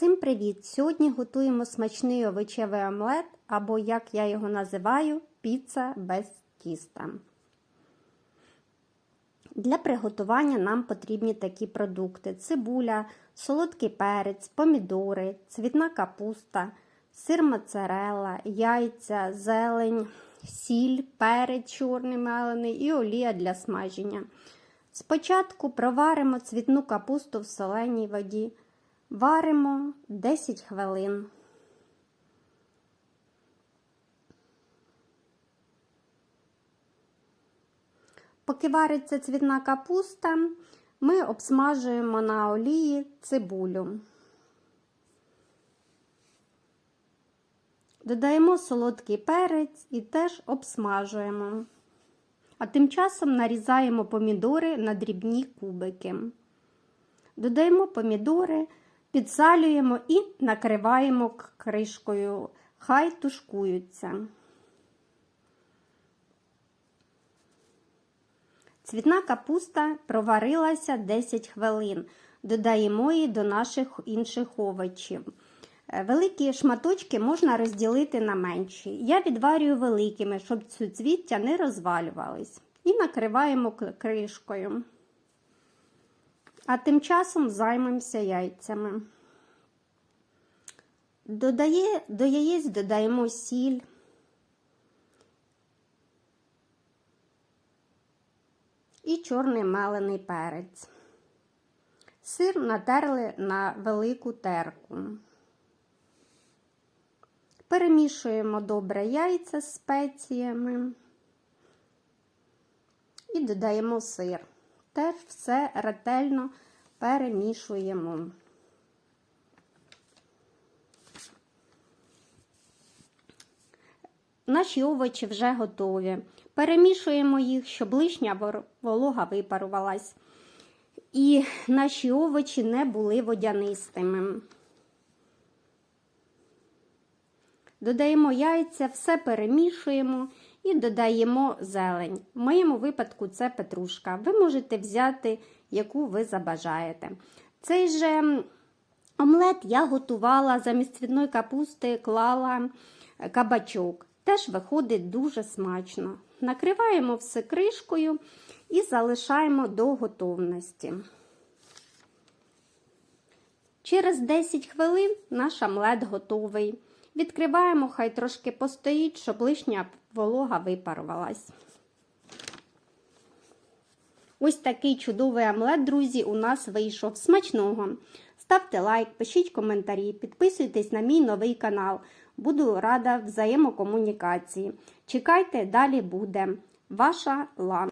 Всім привіт! Сьогодні готуємо смачний овочевий омлет, або, як я його називаю, піца без тіста. Для приготування нам потрібні такі продукти: цибуля, солодкий перець, помідори, цвітна капуста, сир моцарелла, яйця, зелень, сіль, перець чорний мелений і олія для смаження. Спочатку проваримо цвітну капусту в соленій воді. Варимо 10 хвилин. Поки вариться цвітна капуста, ми обсмажуємо на олії цибулю. Додаємо солодкий перець і теж обсмажуємо. А тим часом нарізаємо помідори на дрібні кубики. Додаємо помідори, підсалюємо і накриваємо кришкою. Хай тушкуються. Цвітна капуста проварилася 10 хвилин. Додаємо її до наших інших овочів. Великі шматочки можна розділити на менші. Я відварюю великими, щоб цвіття не розвалювались. І накриваємо кришкою. А тим часом займемося яйцями. Додає, до яєць додаємо сіль. І чорний мелений перець. Сир натерли на велику терку. Перемішуємо добре яйця з спеціями і додаємо сир. Теж все ретельно перемішуємо. Наші овочі вже готові. Перемішуємо їх, щоб лишня волога випарувалась. І наші овочі не були водянистими. Додаємо яйця, все перемішуємо і додаємо зелень. В моєму випадку це петрушка. Ви можете взяти, яку ви забажаєте. Цей же омлет я готувала замість цвітної капусти, клала кабачок. Теж виходить дуже смачно. Накриваємо все кришкою і залишаємо до готовності. Через 10 хвилин наш омлет готовий. Відкриваємо, хай трошки постоїть, щоб лишня волога випарувалась. Ось такий чудовий омлет, друзі, у нас вийшов смачного. Ставте лайк, пишіть коментарі, підписуйтесь на мій новий канал. Буду рада взаємокомунікації. Чекайте, далі буде. Ваша Лана.